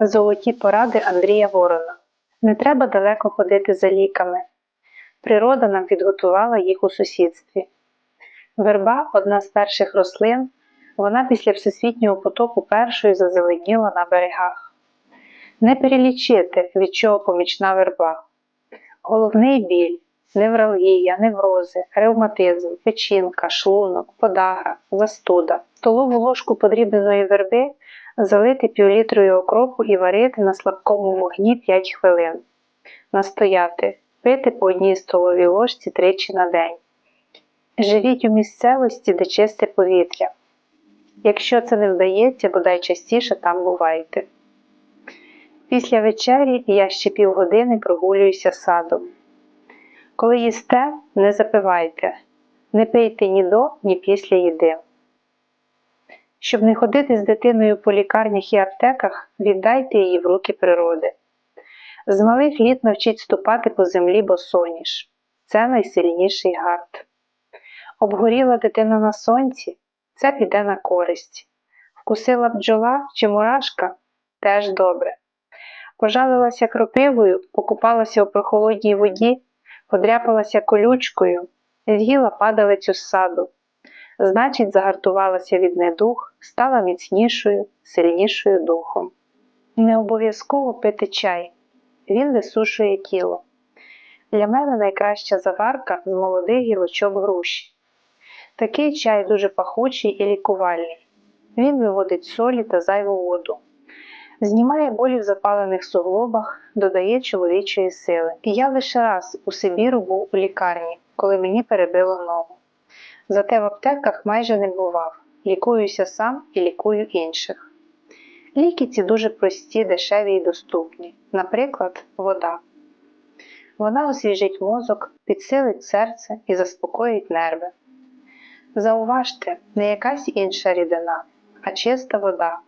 Золоті поради Андрія Ворона. Не треба далеко ходити за ліками. Природа нам підготувала їх у сусідстві. Верба одна з перших рослин, вона після всесвітнього потопу першою зазеленіла на берегах. Не перелічити, від чого помічна верба. Головний біль, невралгія, неврози, ревматизм, печінка, шлунок, подага, застуда. Столову ложку подрібненої верби залити півлітрою окропу і варити на слабкому вогні 5 хвилин. Настояти, пити по одній столовій ложці тричі на день. Живіть у місцевості, де чисте повітря. Якщо це не вдається, бодай частіше там бувайте. Після вечері я ще півгодини прогулююся садом. Коли їсте, не запивайте, не пийте ні до, ні після їди. Щоб не ходити з дитиною по лікарнях і аптеках, віддайте її в руки природи. З малих літ навчіть ступати по землі босоніж. Це найсильніший гард. Обгоріла дитина на сонці, це піде на користь. Вкусила бджола чи мурашка теж добре. Пожалилася кропивою, покупалася у прохолодній воді, подряпалася колючкою, з'їла падалицю з саду. Значить, загартувалася від недух, стала міцнішою, сильнішою духом. Не обов'язково пити чай, він висушує тіло. Для мене найкраща заварка з молодих гілочок груші. Такий чай дуже пахучий і лікувальний. Він виводить солі та зайву воду. Знімає болі в запалених суглобах, додає чоловічої сили. Я лише раз у Сибіру був у лікарні, коли мені перебило ногу. Зате в аптеках майже не бував. Лікуюся сам і лікую інших. Ліки ці дуже прості, дешеві і доступні. Наприклад, вода. Вона освіжить мозок, підсилить серце і заспокоїть нерви. Зауважте, не якась інша рідина, а чиста вода.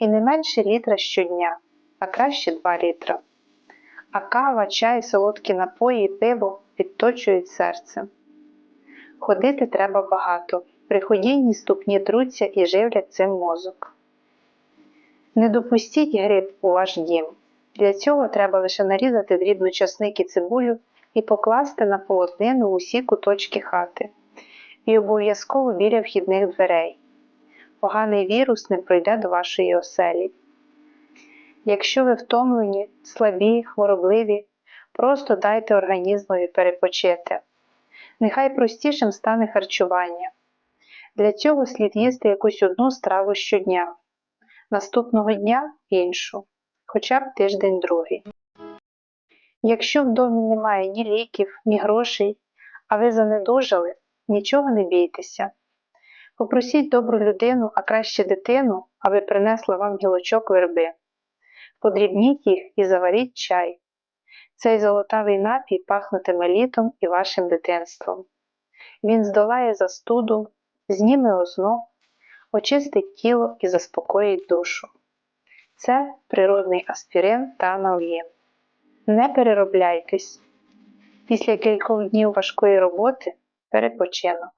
І не менше літра щодня, а краще 2 літра. А кава, чай, солодкі напої і пиво підточують серце. Ходити треба багато. При ходінні ступні труться і живлять цим мозок. Не допустіть гриб у ваш дім. Для цього треба лише нарізати дрібно часник і цибулю і покласти на полотнину усі куточки хати. І обов'язково біля вхідних дверей. Поганий вірус не пройде до вашої оселі. Якщо ви втомлені, слабі, хворобливі, просто дайте організмові перепочити. Нехай простішим стане харчування. Для цього слід їсти якусь одну страву щодня, наступного дня іншу, хоча б тиждень другий. Якщо в домі немає ні ліків, ні грошей, а ви занедужали, нічого не бійтеся. Попросіть добру людину, а краще дитину, аби принесла вам гілочок верби. Подрібніть їх і заваріть чай. Цей золотавий напій пахнутиме літом і вашим дитинством. Він здолає застуду, зніме озноб, очистить тіло і заспокоїть душу. Це природний аспірин та аналгін. Не переробляйтесь. Після кількох днів важкої роботи перепочинок.